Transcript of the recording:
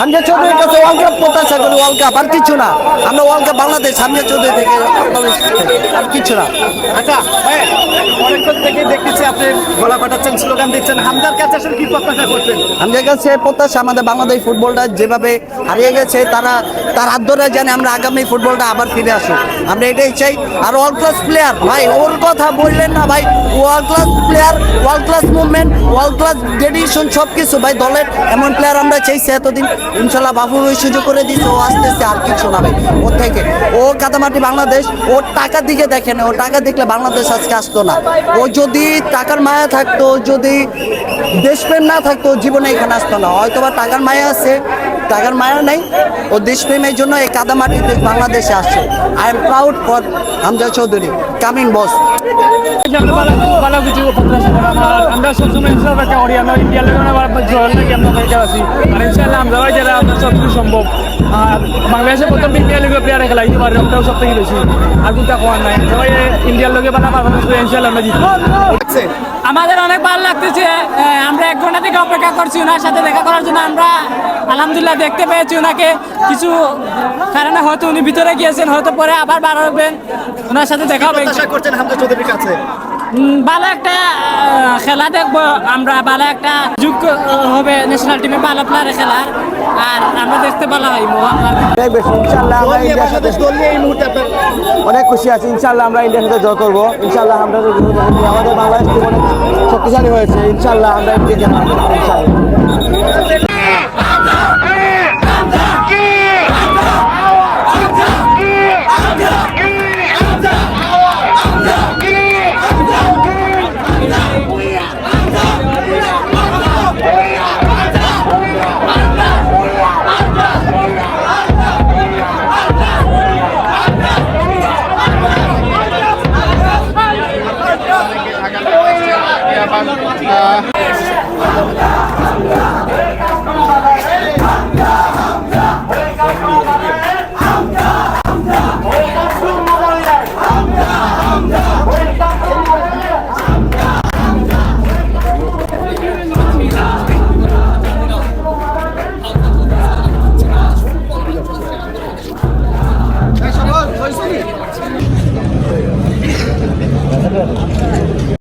হামজা চৌধুরীর কাছে world cup প্রত্যাশা করি ওয়ার্ল্ড কাপ আর কিছু না। আমরা ওয়ার্ল্ড কাপ বাংলাদেশ হামজা চৌধুরী থেকে আর কিছু না। আচ্ছা অনেকক্ষণ থেকে দেখতেছি আপনি গলা ফাটাচ্ছেন স্লোগান দিচ্ছেন। হামদার কাছে আসলে কি প্রত্যাশা করছেন? আমাদের কাছে প্রত্যাশা আমাদের বাংলাদেশ ফুটবলটা যেভাবে হারিয়ে গেছে তারা তার হাত ধরে জানে আমরা আগামী ফুটবলটা আবার ফিরে আসুক আমরা এটাই চাই। আর ওয়ার্ল্ড ক্লাস প্লেয়ার ভাই ওর কথা বললেন না ভাই। World class player world class movement world class dedication সব কিছু ভাই দলের এমন প্লেয়ার আমরা চাইছি এতদিন। ইনশাল্লাহ বাবু ওই সুযোগ করে দিচ্ছে ও আস্তে আস্তে আর কিছু ভাই, ওর থেকে। ও কাদামাটি বাংলাদেশ ওর টাকার দিকে দেখে না, ও টাকা দেখলে বাংলাদেশ আজকে আসতো না। ও যদি টাকার মায়া থাকতো, যদি দেশপ্রেম না থাকতো, জীবনে এখানে আসতো না। হয়তো বা টাকার মায়া আছে টাকার মায়া নেই। ও দেশপ্রেমের জন্য এই কাদামাটিতে বাংলাদেশে আসছে। I am proud for Hamza Chowdhury. Coming boss ইন্ডিয়ার লেগে লাগে বাইরে আছি আর সম্ভব ইন্ডিয়ার লোকের প্লেয়ারে সব থেকে ইন্ডিয়ার জিতবো। আমাদের অনেক ভালো লাগতেছে আমরা এক ঘণ্টা থেকে অপেক্ষা করছি ওনার সাথে দেখা করার জন্য। আমরা আলহামদুলিল্লাহ দেখতে পেয়েছি ওনাকে। কিছু কারণে হয়তো উনি ভিতরে গিয়েছেন হয়তো পরে আবার বার হবেন। ওনার সাথে দেখা হবে। করছেন চৌধুরীর কাছে। ভালো একটা খেলা দেখব আমরা। ভালো একটা যুগ হবে ন্যাশনাল টিমে ভালো প্লেয়ারে খেলার। আর আমরা দেখতে ভালো ইনশাল্লাহ এই মুহূর্তে অনেক খুশি আছি ইনশাল্লাহ আমরা ইন্ডিয়ার সাথে জয় করব। ইনশাল্লাহ আমরা আমাদের বাংলাদেশ শক্তিশালী হয়েছে ইনশাল্লাহ আমরা হারাবো, ইনশাল্লাহ। Gracias.